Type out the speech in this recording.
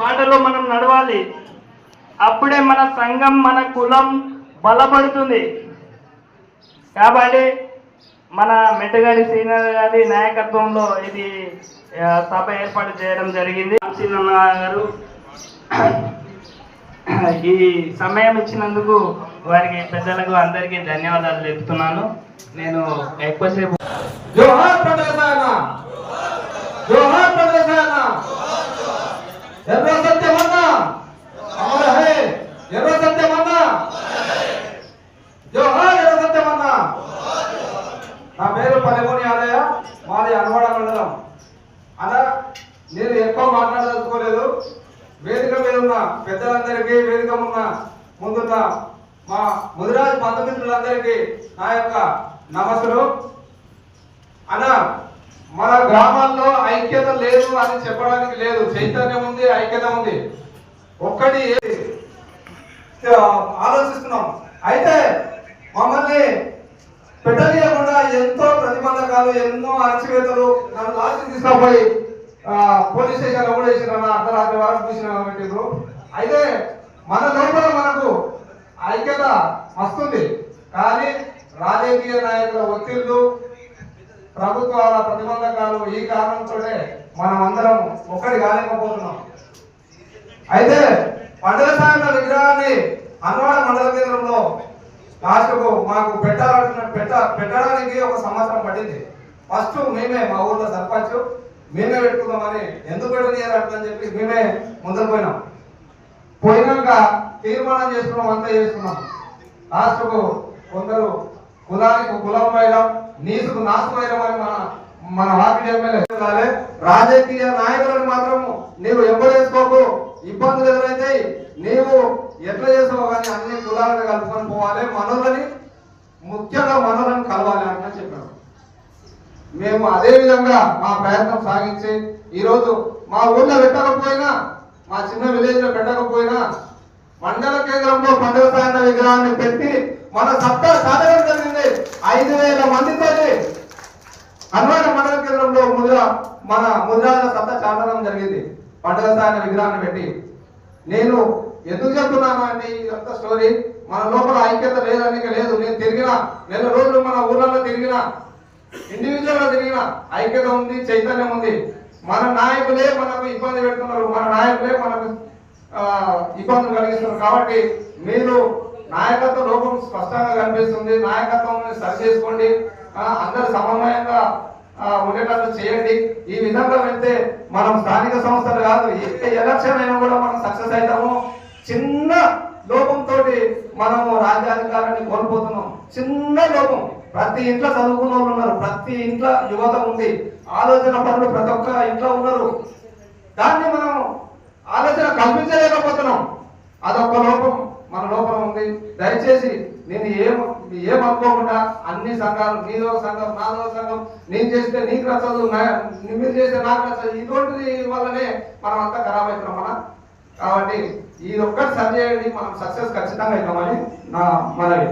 బాటలో మనం నడవాలి. అప్పుడే మన సంఘం మన కులం బలపడుతుంది. కాబట్టి మన మెట్టగాడి శ్రీనగర్ గారి నాయకత్వంలో ఇది సభ ఏర్పాటు చేయడం జరిగింది. శ్రీనాథ్ గారు ఈ సమయం ఇచ్చినందుకు వారికి పెద్దలకు అందరికీ ధన్యవాదాలు చెప్తున్నాను నేను ఎక్కువసేపు జోహార్ జోహార్ ఎర్ర సత్యమన్నా! అమర హే! ఎర్ర సత్యమన్నా! జోహార్ ఎర్ర సత్యమన్న! నా పేరు పల్లెమూని ఆలయ మాది అనవాడ మండలం. అలా నేను ఎక్కువ మాట్లాడదలుచుకోలేదు. వేదిక మీద ఉన్న పెద్దలందరికీ వేదిక ఉన్న ముందున్న మా ముదిరాజ్ బంధుమిత్రులందరికీ నా యొక్క నమస్సులు. అన్న మన గ్రామాల్లో ఐక్యత లేదు అని చెప్పడానికి లేదు. చైతన్యం ఉంది ఐక్యత ఉంది. ఒక్కటి ఆలోచిస్తున్నాం. అయితే మమ్మల్ని పెట్టనీయకుండా ఎంతో ప్రతిబంధకాలు ఎన్నో అణచివేతలు నన్ను లాస్ట్ తీసుకుపోయి పోలీస్ స్టేషన్లో కూడా వేసినా అర్ధరాత్రి వరకు చూసిన అయితే మన లోపల మనకు ఐక్యత వస్తుంది. కానీ రాజకీయ నాయకుల ఒత్తిళ్ళు ప్రభుత్వాల ప్రతిబంధకాలు ఈ కారణంతోనే మనం అందరం ఒక్కడి కాలేకపోతున్నాం. అయితే పండుగ సాయంత్రం విగ్రహాన్ని అన్నవాడ మండల కేంద్రంలో లాస్ట్కు మాకు పెట్టాలన్న పెట్ట పెట్టడానికి ఒక సంవత్సరం పట్టింది. ఫస్ట్ మేమే మా ఊర్లో సర్పంచ్ మేమే పెట్టుకుందామని ఎందుకు పెట్టనియారంటని చెప్పి మేమే ముందుకు పోయినాం. పోయినాక తీర్మానం చేసుకున్నాం అంతా చేసుకున్నాం. లాస్ట్కు కొందరు కులానికి కులం వేయడం నీసుకు నాసు వేయడం అని మన మన ఆర్పీ ఎమ్మెల్యే రాజకీయ నాయకులను మాత్రం నీవు ఎంబడేసుకోకు ఇబ్బందులు ఎదురైతాయి నీవు ఎట్లా చేసావు కానీ అన్ని కులాలను కలుపుకొని పోవాలి. మనోళ్ళని ముఖ్యంగా మనోళ్ళని కలవాలి అని చెప్పాను. మేము అదే విధంగా మా ప్రయత్నం సాగించి ఈరోజు మా ఊళ్ళో పెట్టకపోయినా మా చిన్న విలేజ్లో పెట్టకపోయినా మండల కేంద్రంలో పండుగ సాయంత్రం విగ్రహాన్ని పెట్టి మన సత్తా సాధనం జరిగింది. ఐదు వేల మందితోటి అన్వాడ మండల కేంద్రంలో ముద్ర మన ముద్రాల సత్తా చాటడం జరిగింది. పండుగ సాయన విగ్రహాన్ని పెట్టి. నేను ఎందుకు చెప్తున్నాను అంటే ఇదంతా స్టోరీ మన లోపల ఐక్యత లేదని లేదు. నేను తిరిగిన నెల రోజులు మన ఊర్లలో తిరిగిన ఇండివిజువల్గా తిరిగిన ఐక్యత ఉంది చైతన్యం ఉంది. మన నాయకులే మనకు ఇబ్బంది పెడుతున్నారు. మన నాయకులే మనకు ఇబ్బందులు కలిగిస్తున్నారు. కాబట్టి మీరు నాయకత్వ కనిపిస్తుంది నాయకత్వం సరి చేసుకోండి అందరు సమన్వయంగా ఉండేటట్లు చేయండి. ఈ విధంగా వెళ్తే మనం స్థానిక సంస్థలు కాదు ఏ ఎలక్షన్ అయినా కూడా మనం సక్సెస్ అవుతాము. చిన్న లోపంతో మనము రాజ్యాధికారాన్ని కోల్పోతున్నాం. చిన్న లోపం. ప్రతి ఇంట్లో చదువుకున్న వాళ్ళు ఉన్నారు ప్రతి ఇంట్లో యువత ఉంది. ఆలోచన పనులు ప్రతి ఒక్క ఇంట్లో ఉన్నారు. దాన్ని మనం ఆలోచన కల్పించలేకపోతున్నాం. అదొక లోపం. మన లోపల ఉంది. దయచేసి నేను ఏం అనుకోకుండా అన్ని సంఘాలు మీదో సంఘం నాదో సంఘం నేను చేస్తే నీకు నచ్చదు మీరు చేస్తే నాకు నచ్చదు ఇటువంటి వల్లనే మనం అంతా ఖరాబ్ అవుతున్నాం మన కాబట్టి ఇది ఒక్కటి సరి చేయండి మనం సక్సెస్ ఖచ్చితంగా అవుతామని నా మనవి.